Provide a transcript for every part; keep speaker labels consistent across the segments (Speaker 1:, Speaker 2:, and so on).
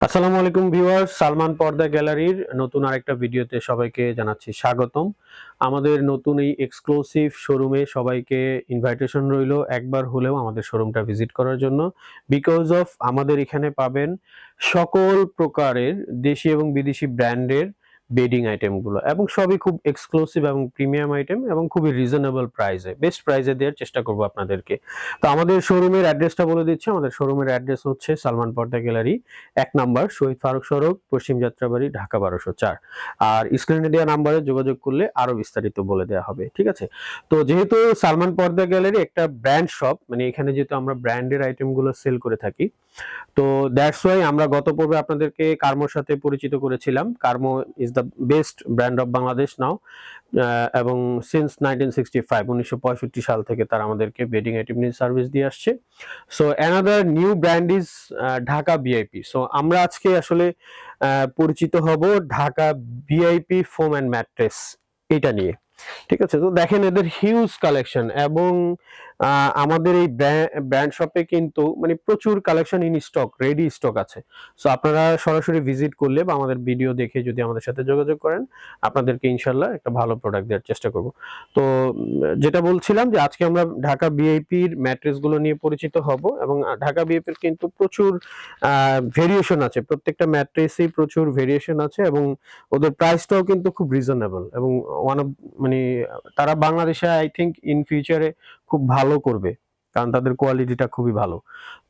Speaker 1: আসসালামু আলাইকুম ভিউয়ার্স, সালমান পর্দা গ্যালারির নতুন আরেকটা ভিডিওতে সবাইকে জানাচ্ছি স্বাগতম। আমাদের নতুন এই এক্সক্লুসিভ শোরুমে সবাইকে ইনভাইটেশন রইল একবার হলেও আমাদের শোরুমটা ভিজিট করার জন্য। বিকজ অফ আমাদের এখানে পাবেন সকল প্রকারের দেশি এবং বিদেশি ব্র্যান্ডের বেডিং আইটেমগুলো এবং সবই খুব এক্সক্লুসিভ এবং প্রিমিয়াম আইটেম এবং খুবই রিজনেবল প্রাইসে বেস্ট প্রাইসে দেওয়ার চেষ্টা করব আপনাদেরকে। তো আমাদের শোরুমের অ্যাড্রেসটা বলে দিচ্ছি, আমাদের শোরুমের অ্যাড্রেস হচ্ছে সালমান পর্দা গ্যালারি, এক নাম্বার শহীদ ফারুক সড়ক, পশ্চিম যাত্রাবাড়ি, ঢাকা বারোশো চার। আর স্ক্রিনে দেওয়া নাম্বারে যোগাযোগ করলে আরও বিস্তারিত বলে দেওয়া হবে, ঠিক আছে? তো যেহেতু সালমান পর্দা গ্যালারি একটা ব্র্যান্ড শপ মানে এখানে যেহেতু আমরা ব্র্যান্ডের আইটেমগুলো সেল করে থাকি তো দ্যাটস ওয়াই আমরা গত পর্বে আপনাদেরকে কার্মোর সাথে পরিচিত করেছিলাম। Carmo is the best brand of Bangladesh now এবং সিন্স নাইনটিন সিক্সটি ফাইভ উনিশশো পঁয়ষট্টি সাল থেকে তারা আমাদেরকে বেডিং নিয়ে সার্ভিস দিয়ে আসছে। So another new brand is Dhaka BIP so আমরা আজকে আসলে পরিচিত হব Dhaka BIP foam and mattress এটা নিয়ে। ঠিক আছে? তো দেখেন এদের হিউজ কালেকশন এবং আমাদের এই ব্র্যান্ড শপে কিন্তু মানে প্রচুর collection in stock ready stock আছে। সো আপনারা সরাসরি ভিজিট করলে বা আমাদের ভিডিও দেখে যদি আমাদের সাথে যোগাযোগ করেন, আপনাদেরকে ইনশাল্লাহ একটা ভালো প্রোডাক্ট দেওয়ার চেষ্টা করব। তো, যেটা বলছিলাম যে আজকে আমরা ঢাকা বিআইপির ম্যাট্রেসগুলো নিয়ে পরিচিত হব এবং ঢাকা বিআইপির কিন্তু প্রচুর ভেরিয়েশন আছে। প্রত্যেকটা ম্যাট্রেসেই প্রচুর ভেরিয়েশন আছে এবং ওদের প্রাইসটাও কিন্তু খুব রিজনেবল এবং ওয়ান অফ মানে তারা বাংলাদেশে আই থিংক ইন ফিউচারে খুব ভালো করবে, কারণ তাদের কোয়ালিটিটা খুবই ভালো।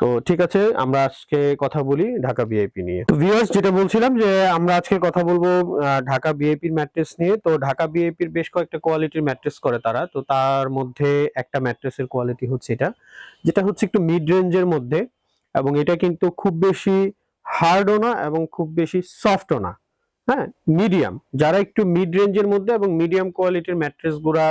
Speaker 1: তো ঠিক আছে, আমরা আজকে কথা বলি ঢাকা বিআইপি নিয়ে। তো ভিউয়ার্স যেটা বলছিলাম যে আমরা আজকে কথা বলব ঢাকা বিআইপির ম্যাট্রেস নিয়ে। তো ঢাকা বিআইপির বেশ কয়েকটা কোয়ালিটির ম্যাট্রেস করে তারা। তো তার মধ্যে একটা ম্যাট্রেসের কোয়ালিটি হচ্ছে এটা, যেটা হচ্ছে একটু মিড রেঞ্জের মধ্যে। এবং এটা কিন্তু খুব বেশি হার্ডও না, এবং খুব বেশি সফটও না। হ্যাঁ মিডিয়াম যারা একটু মিড রেঞ্জের মধ্যে এবং মিডিয়াম কোয়ালিটির ম্যাট্রেসগুলা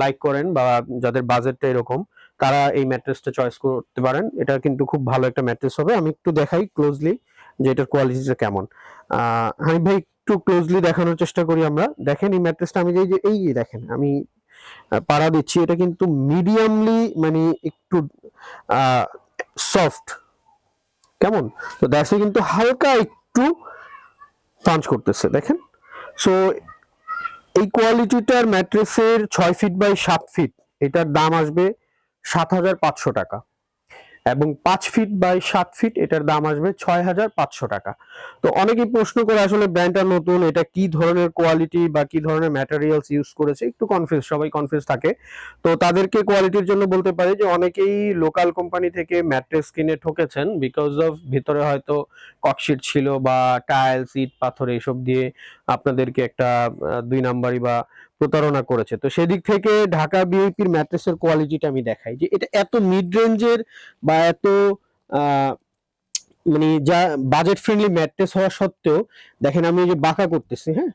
Speaker 1: লাইক করেন বা যাদের বাজেটটা এরকম, তারা এই ম্যাট্রেসটা চয়েস করতে পারেন। এটা কিন্তু খুব ভালো একটা ম্যাট্রেস হবে। আমি একটু দেখাই ক্লোজলি যে এটার কোয়ালিটিটা কেমন। হানিফ ভাই, একটু ক্লোজলি দেখানোর চেষ্টা করি আমরা। দেখেন এই ম্যাট্রেসটা আমি যে, এই দেখেন, আমি পাড়া দিচ্ছি। এটা কিন্তু মিডিয়ামলি মানে একটু সফট কেমন? তো দ্যাসে কিন্তু হালকা একটু পাঞ্চ করতেছে, দেখেন? সো এই কোয়ালিটিটার ম্যাট্রেসের ছয় ফিট বাই সাত ফিট এটার দাম আসবে সাত হাজার পাঁচশো টাকা। এবং পাঁচ ফিট বাই সাত ফিট এটার দাম আসবে ছয় হাজার পাঁচশো টাকা। তো অনেকেই প্রশ্ন করে আসলে ব্র্যান্ডটা নতুন, এটা কি ধরনের কোয়ালিটি বা কি ধরনের ম্যাটেরিয়ালস ইউজ করেছে? একটু কনফিউজ সবাই কনফিউজ থাকে। তো তাদেরকে কোয়ালিটির জন্য বলতে পারি যে অনেকেই লোকাল কোম্পানি থেকে ম্যাট্রেস কিনে ঠকেছেন বিকজ অফ ভিতরে হয়তো ককশিট ছিল বা টাইলস ইট পাথর এইসব দিয়ে আপনাদেরকে একটা দুই নাম্বারই বা প্রতারণা করেছে। তো সেদিক থেকে ঢাকা বিএপির ম্যাট্রেসের কোয়ালিটিটা আমি দেখাই যে এটা এত মিড রেঞ্জের বা এত মানে যা বাজেট ফ্রেন্ডলি ম্যাট্রেস হওয়া সত্ত্বেও, দেখেন আমি যে বাঁকা করতেছি হ্যাঁ?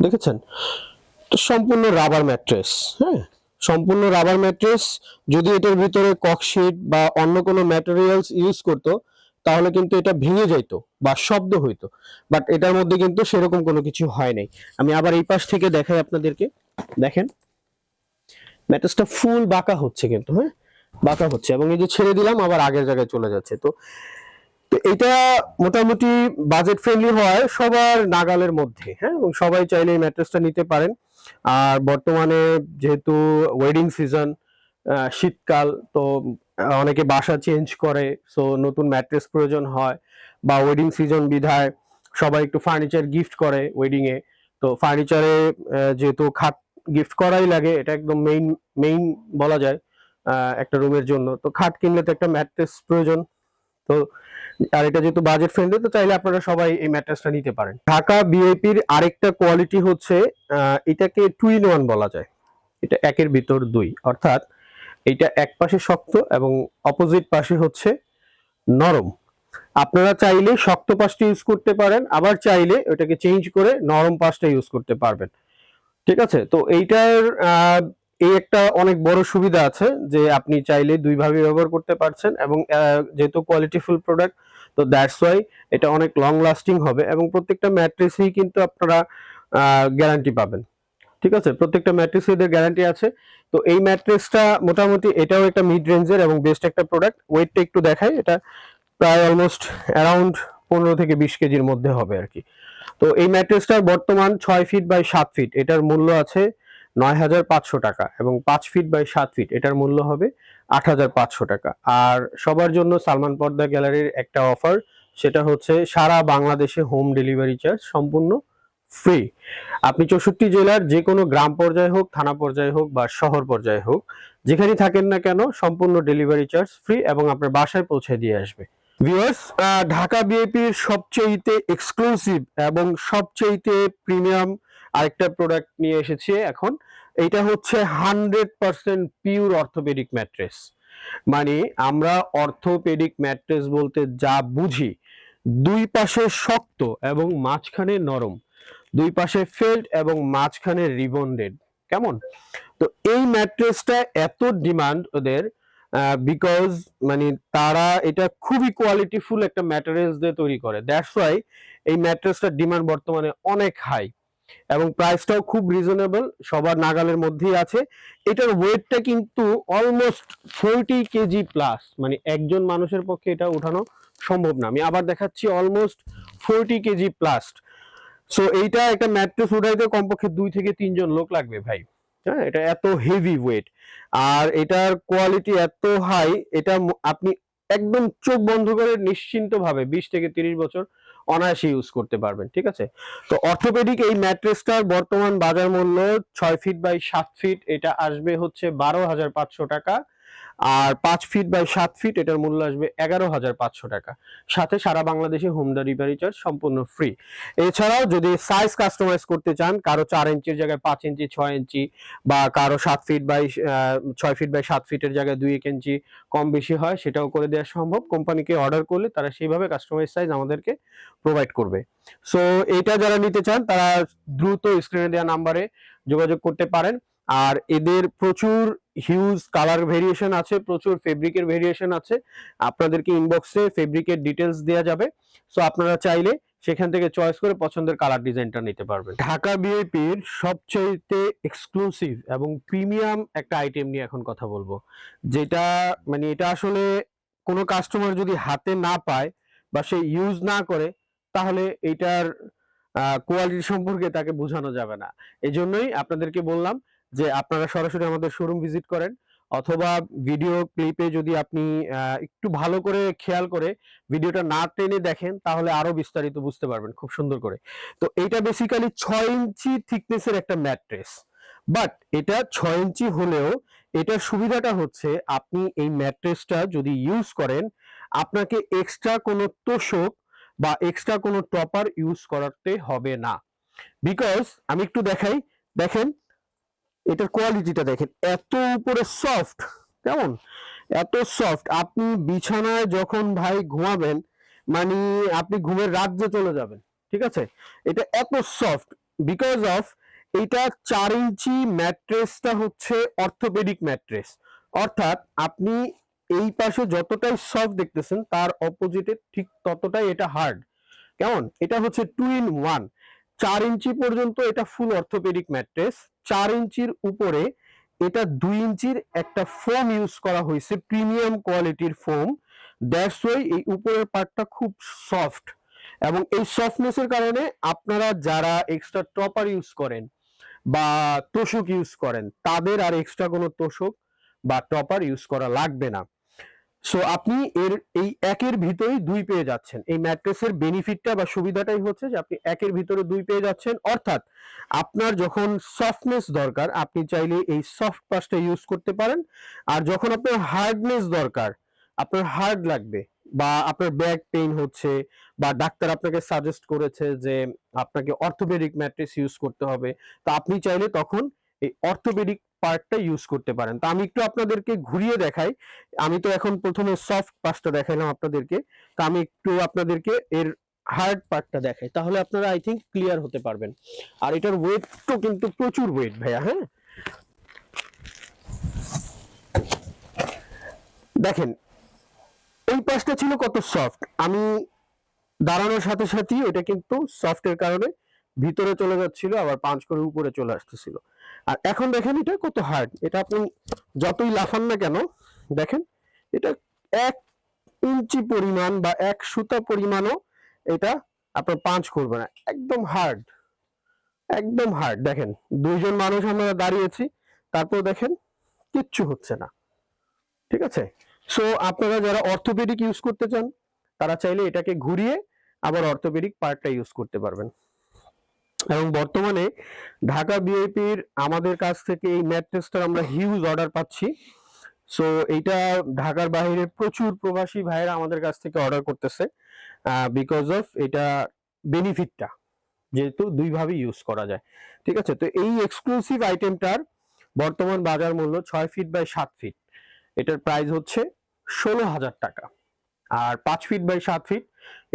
Speaker 1: দেখেছেন? তো সম্পূর্ণ রাবার ম্যাট্রেস হ্যাঁ? সম্পূর্ণ রাবার ম্যাট্রেস, যদি এটার ভিতরে ককশিট বা অন্য কোনো ম্যাটেরিয়ালস ইউজ করতো তাহলে কিন্তু এটা ভেঙে যাইতো বা শব্দ হইতো। বাট এটার মধ্যে কিন্তু সেরকম কোনো কিছু হয় নাই। আমি আবার এই পাশ থেকে দেখাই আপনাদেরকে। দেখেন। ম্যাট্রেসটা ফুল বাঁকা হচ্ছে কিন্তু হ্যাঁ? বাঁকা হচ্ছে। এবং এই যে ছেড়ে দিলাম, আবার আগের জায়গায় চলে যাচ্ছে। তো এটা মোটামুটি বাজেট ফ্রেন্ডলি হয় সবার নাগালের মধ্যে হ্যাঁ? এবং সবাই চাইলে এই ম্যাট্রেসটা নিতে পারেন। আর বর্তমানে যেহেতু ওয়েডিং সিজন শীতকাল, তো অনেকে বাসা চেঞ্জ করে সো নতুন ম্যাট্রেস প্রয়োজন হয়, বা ওয়েডিং সিজন বিধায় সবাই একটু ফার্নিচার গিফট করে ওয়েডিং এ। তো ফার্নিচারে যেহেতু খাট গিফট করাই লাগে, এটা একদম মেইন মেইন বলা যায় একটা রুমের জন্য। তো খাট কিনলে তো একটা ম্যাট্রেস প্রয়োজন। তো আর এটা যেহেতু বাজেট ফ্রেন্ডলি তো চাইলে আপনারা সবাই এই ম্যাট্রেসটা নিতে পারেন। ঢাকা বিআইপির আরেকটা কোয়ালিটি হচ্ছে এটাকে টু ইন ওয়ান বলা যায়। এটা একের ভিতর দুই, অর্থাৎ এটা এক পাশে শক্ত এবং অপোজিট পাশে হচ্ছে নরম। আপনারা চাইলে শক্ত পাশটা ইউজ করতে পারেন, আবার চাইলে ওটাকে চেঞ্জ করে নরম পাশটা ইউজ করতে পারবেন। ঠিক আছে? তো এইটার এই একটা অনেক বড় সুবিধা আছে যে আপনি চাইলে দুই ভাবে ব্যবহার করতে পারছেন এবং যেহেতু কোয়ালিটিফুল প্রোডাক্ট তো দ্যাটস ওয়াই এটা অনেক লং লাস্টিং হবে এবং প্রত্যেকটা ম্যাট্রেসেই কিন্তু আপনারা গ্যারান্টি পাবেন। ঠিক আছে? প্রত্যেকটা ম্যাট্রেসে এদের গ্যারান্টি আছে। তো এই ম্যাট্রেসটা মোটামুটি এটাও একটা মিড রেঞ্জের এবং বেস্ট একটা প্রোডাক্ট ওয়েটটা একটু দেখায় এটা প্রায় অলমোস্ট অ্যারাউন্ড পনেরো থেকে বিশ কেজির মধ্যে হবে আর কি। তো এই ম্যাট্রেসটার বর্তমান ছয় ফিট বাই সাত ফিট এটার মূল্য আছে নয় হাজার পাঁচশো টাকা এবং পাঁচ ফিট বাই সাত ফিট এটার মূল্য হবে আট হাজার পাঁচশো টাকা। আর সবার জন্য সালমান পর্দা গ্যালারির একটা অফার সেটা হচ্ছে সারা বাংলাদেশে হোম ডেলিভারি চার্জ সম্পূর্ণ ফ্রি। আপনি চৌষট্টি জেলার যে কোনো গ্রাম পর্যায়ে হোক, থানা পর্যায়ে হোক বা শহর পর্যায়ে হোক, যেখানেই থাকেন না কেন সম্পূর্ণ ডেলিভারি চার্জ ফ্রি এবং আপনার বাসায় পৌঁছে দিয়ে আসবে। ভিউয়ার্স ঢাকা বিএপির সবচেয়েতে এক্সক্লুসিভ এবং সবচেয়েতে প্রিমিয়াম আরেকটা প্রোডাক্ট নিয়ে এসেছি এখন। এটা হচ্ছে hundred percent pure orthopaedic mattress মানে আমরা অর্থোপেডিক ম্যাট্রেস বলতে যা বুঝি, দুই পাশে শক্ত এবং মাঝখানে নরম। দুই পাশে ফেল্ট এবং মাঝখানে রিবন্ডেড কেমন? তো এই ম্যাট্রেসটা এত ডিমান্ড ওদের বিকজ মানে তারা এটা খুবই কোয়ালিটিফুল একটা ম্যাটেরিয়ালস দিয়ে তৈরি করে। দ্যাটস ওয়াই এই ম্যাট্রেসটার ডিমান্ড বর্তমানে অনেক হাই এবং প্রাইসটাও খুব রিজনেবল সবার নাগালের মধ্যেই আছে। এটার ওয়েটটা কিন্তু অলমোস্ট ফোরটি কেজি প্লাস মানে একজন মানুষের পক্ষে এটা উঠানো সম্ভব না। আমি আবার দেখাচ্ছি almost forty KG plus so এইটা একটা ম্যাট্রেস উঠাইতে কমপক্ষে দুই থেকে তিনজন লোক লাগবে ভাই। হ্যাঁ এটা এত হেভি ওয়েট আর এটার কোয়ালিটি এত হাই এটা আপনি একদম চোখ বন্ধ করে নিশ্চিন্ত ভাবে বিশ থেকে তিরিশ বছর অনায়াসে ইউজ করতে পারবেন, ঠিক আছে? তো অর্থোপেডিক এই ম্যাট্রেসটার বর্তমান বাজার মূল্য ছয় ফিট বাই সাত ফিট এটা আসবে হচ্ছে বারো হাজার পাঁচশো টাকা। আর পাঁচ ফিট বাই সাত ফিট এটার মূল্য আসবে এগারো হাজার পাঁচশো টাকা। সাথে সারা বাংলাদেশে হোম ডেলিভারি চার্জ সম্পূর্ণ ফ্রি এছাড়াও যদি সাইজ কাস্টমাইজ করতে চান, কারও চার ইঞ্চির জায়গায় পাঁচ ইঞ্চি, ছয় ইঞ্চি বা কারও সাত ফিট বাই ছয় ফিট বাই সাত ফিটের জায়গায় দুই এক ইঞ্চি কম বেশি হয়, সেটাও করে দেওয়া সম্ভব। কোম্পানিকে অর্ডার করলে তারা সেইভাবে কাস্টমাইজ সাইজ আমাদেরকে প্রোভাইড করবে। সো এটা যারা নিতে চান, তারা দ্রুত স্ক্রিনে দেওয়া নাম্বারে যোগাযোগ করতে পারেন। আর এদের প্রচুর হিউজ কালার ভেরিয়েশন আছে, প্রচুর ফেব্রিকের ভেরিয়েশন আছে। আপনাদেরকে ইনবক্সে ফেব্রিকের ডিটেলস দেওয়া যাবে। সো আপনারা চাইলে সেখান থেকে চয়েস করে পছন্দের কালার ডিজাইনটা নিতে পারবেন। ঢাকা বিএপির সবচেয়ে এক্সক্লুসিভ এবং প্রিমিয়াম একটা আইটেম নিয়ে এখন কথা বলব। যেটা মানে এটা আসলে কোনো কাস্টমার যদি হাতে না পায় বা সে ইউজ না করে, তাহলে এটার কোয়ালিটি সম্পর্কে তাকে বোঝানো যাবে না। এজন্যই আপনাদেরকে বললাম যে আপনারা সরাসরি আমাদের শোরুম ভিজিট করেন, অথবা ভিডিও ক্লিপে যদি আপনি একটু ভালো করে খেয়াল করে ভিডিওটা না টেনে দেখেন, তাহলে আরও বিস্তারিত বুঝতে পারবেন, খুব সুন্দর করে। তো এটা বেসিক্যালি ছয় ইঞ্চি থিকনেসের একটা ম্যাট্রেস বাট এটা ছয় ইঞ্চি হলেও এটার সুবিধাটা হচ্ছে আপনি এই ম্যাট্রেসটা যদি ইউজ করেন, আপনাকে এক্সট্রা কোনো তোষক বা এক্সট্রা কোনো টপার ইউজ করাতে হবে না। বিকজ আমি একটু দেখাই, দেখেন এটার কোয়ালিটিটা দেখেন, এত উপরে সফট কেমন? এত সফট আপনি বিছানায় যখন ভাই ঘুমাবেন মানে আপনি ঘুমের রাজ্যে চলে যাবেন, ঠিক আছে? এটা এত সফট বিকজ অফ এটা চার ইঞ্চি ম্যাট্রেসটা হচ্ছে অর্থোপেডিক ম্যাট্রেস। অর্থাৎ আপনি এই পাশে যতটাই সফট দেখতেছেন, তার অপোজিটে ঠিক ততটাই এটা হার্ড কেমন? এটা হচ্ছে টু ইন ওয়ান চার ইঞ্চি পর্যন্ত এটা ফুল অর্থোপেডিক ম্যাট্রেস চার ইঞ্চির উপরে এটা দুই ইঞ্চির একটা ফোম ইউজ করা হয়েছে প্রিমিয়াম কোয়ালিটির ফোম দ্যাটস ওয়াই এই উপরের পার্টটা খুব সফট এবং এই সফটনেসের কারণে আপনারা যারা এক্সট্রা টপার ইউজ করেন বা তোষক ইউজ করেন, তাদের আর এক্সট্রা কোনো তোষক বা টপার ইউজ করা লাগবে না। সো আপনি এর, এই একের ভিতরেই দুই পেয়ে যাচ্ছেন। এই ম্যাট্রেসের বেনিফিটটা বা সুবিধাটাই হচ্ছে যে আপনি একের ভিতরে দুই পেয়ে যাচ্ছেন। অর্থাৎ আপনার যখন সফটনেস দরকার, আপনি চাইলে এই সফট পাশটা ইউজ করতে পারেন। আর যখন আপনার হার্ডনেস দরকার, আপনার হার্ড লাগবে বা আপনার ব্যাক পেইন হচ্ছে বা ডাক্তার আপনাকে সাজেস্ট করেছে যে আপনাকে অর্থোপেডিক ম্যাট্রেস ইউজ করতে হবে, তো আপনি চাইলে তখন এই অর্থোপেডিক পার্টটা ইউজ করতে পারেন। তো আমি একটু আপনাদেরকে ঘুরিয়ে দেখাই। আমি তো এখন প্রথমে সফট পার্টটা দেখাইলাম আপনাদেরকে। তো আমি একটু আপনাদেরকে এর হার্ড পার্টটা দেখাই। তাহলে আপনারা আই থিঙ্ক ক্লিয়ার হতে পারবেন। আর এটার ওয়েট তো কিন্তু প্রচুর ওয়েট ভাইয়া হ্যাঁ? দেখেন, এই পাশটা ছিল কত সফট আমি দাঁড়ানোর সাথে সাথেই এটা কিন্তু সফটের কারণে ভিতরে চলে যাচ্ছিল, আবার পাঁচ করে উপরে চলে আসতেছিল। আর এখন দেখেন এটা কত হার্ড এটা আপনি যতই লাফান না কেন, দেখেন এটা এক ইঞ্চি পরিমাণ বা এক সুতা পরিমাণও এটা আপনার পাঁচ করবে না, একদম হার্ড একদম হার্ড দেখেন, দুইজন মানুষ আমরা দাঁড়িয়েছি, তারপর দেখেন কিচ্ছু হচ্ছে না, ঠিক আছে? সো আপনারা যারা অর্থোপেডিক ইউজ করতে চান, তারা চাইলে এটাকে ঘুরিয়ে আবার অর্থোপেডিক পার্টটা ইউজ করতে পারবেন। এবং বর্তমানে ঢাকা বিআইপির আমাদের কাছ থেকে এই ম্যাট্রেসটার আমরা হিউজ অর্ডার পাচ্ছি। সো এইটা ঢাকার বাইরে প্রচুর প্রবাসী ভাইয়েরা আমাদের কাছ থেকে অর্ডার করতেছে বিকজ অফ এটা বেনিফিটটা যেহেতু দুইভাবে ইউজ করা যায়। ঠিক আছে? তো এই এক্সক্লুসিভ আইটেমটার বর্তমান বাজার মূল্য ছয় ফিট বাই সাত ফিট এটার প্রাইস হচ্ছে ষোলো হাজার টাকা। আর পাঁচ ফিট বাই সাত ফিট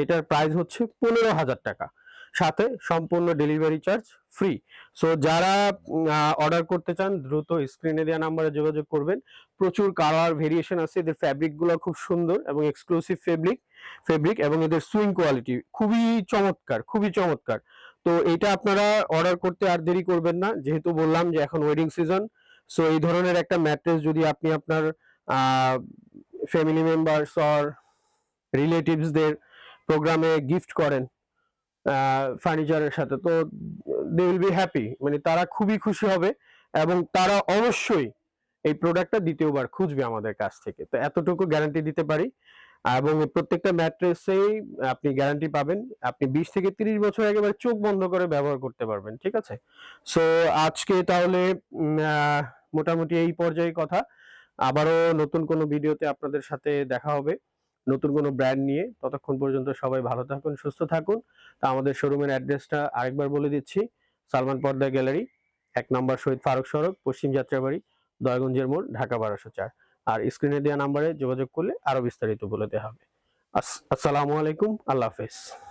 Speaker 1: এটার প্রাইস হচ্ছে পনেরো হাজার টাকা। সাথে সম্পূর্ণ ডেলিভারি চার্জ ফ্রি সো যারা অর্ডার করতে চান, দ্রুত স্ক্রিনে দেওয়া নাম্বারে যোগাযোগ করবেন। প্রচুর কালার ভেরিয়েশন আছে। এদের ফ্যাব্রিকগুলো খুব সুন্দর এবং এক্সক্লুসিভ ফেব্রিক ফেব্রিক এবং এদের সুইং কোয়ালিটি খুবই চমৎকার খুবই চমৎকার। তো, এটা আপনারা অর্ডার করতে আর দেরি করবেন না। যেহেতু বললাম যে এখন ওয়েডিং সিজন সো এই ধরনের একটা ম্যাট্রেস যদি আপনি আপনার ফ্যামিলি মেম্বার্স অর রিলেটিভসদের প্রোগ্রামে গিফট করেন ফার্নিচারের সাথে। তো দে উইল বি হ্যাপি মানে তারা খুবই খুশি হবে এবং তারা অবশ্যই এই প্রোডাক্টটা দ্বিতীয়বার খুঁজবে আমাদের কাছ থেকে। তো এতটুকু গ্যারান্টি দিতে পারি। এবং প্রত্যেকটা ম্যাট্রেসেই আপনি গ্যারান্টি পাবেন। আপনি বিশ থেকে তিরিশ বছর একেবারে চোখ বন্ধ করে ব্যবহার করতে পারবেন, ঠিক আছে? সো আজকে তাহলে মোটামুটি এই পর্যায়ে কথা। আবারও নতুন কোনো ভিডিওতে আপনাদের সাথে দেখা হবে। নতুন কোনো ব্র্যান্ড নিয়ে ততক্ষণ পর্যন্ত সবাই ভালো থাকুন, সুস্থ থাকুন। তা আমাদের শোরুমের অ্যাড্রেসটা আরেকবার বলে দিচ্ছি, সালমান পর্দা গ্যালারি এক নম্বর শহীদ ফারুক সড়ক, পশ্চিম যাত্রাবাড়ি, দয়গঞ্জের মোড়, ঢাকা বারোশো চার। আর স্ক্রিনে দেওয়া নাম্বারে যোগাযোগ করলে আরও বিস্তারিত বলে দেওয়া হবে। আস- আসসালামু আলাইকুম, আল্লাহ হাফেজ।